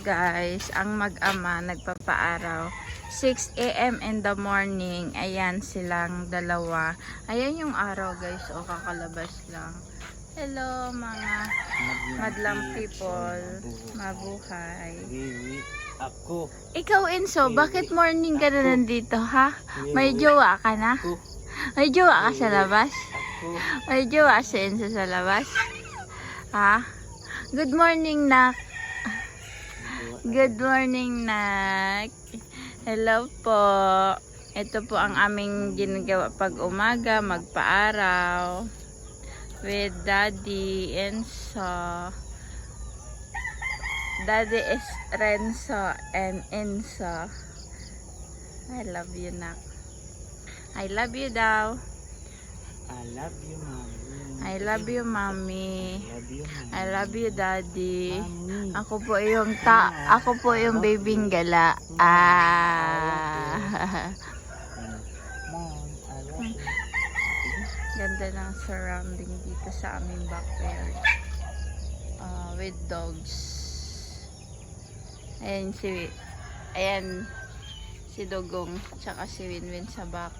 guys, ang mag-ama nagpapaaraw. 6 a.m. in the morning. Ayan silang dalawa. Ayan yung araw guys. O kakalabas lang. Hello mga madlang people. Mabuhay. Ako. Ikaw Enzo, bakit morning ka na nandito ha? May jowa ka na? May jowa ka sa labas? May jowa si Enzo sa labas? Ha? Good morning, Nak. Good morning, Nak. Hello po. Ito po ang aming ginagawa pag umaga, magpaaraw. With Daddy Enzo. Daddy is Renzo and Enzo. I love you, Nak. I love you daw. I love you, mommy. I love you, Mommy. I love you, mommy. I love you, Daddy. Ako po yung ta ako po yung babing gala. Ah. Ganda ng surrounding dito sa aming backyard. Ah, with dogs. Ayan si Ayan si Dogong tsaka si Winwin sa back.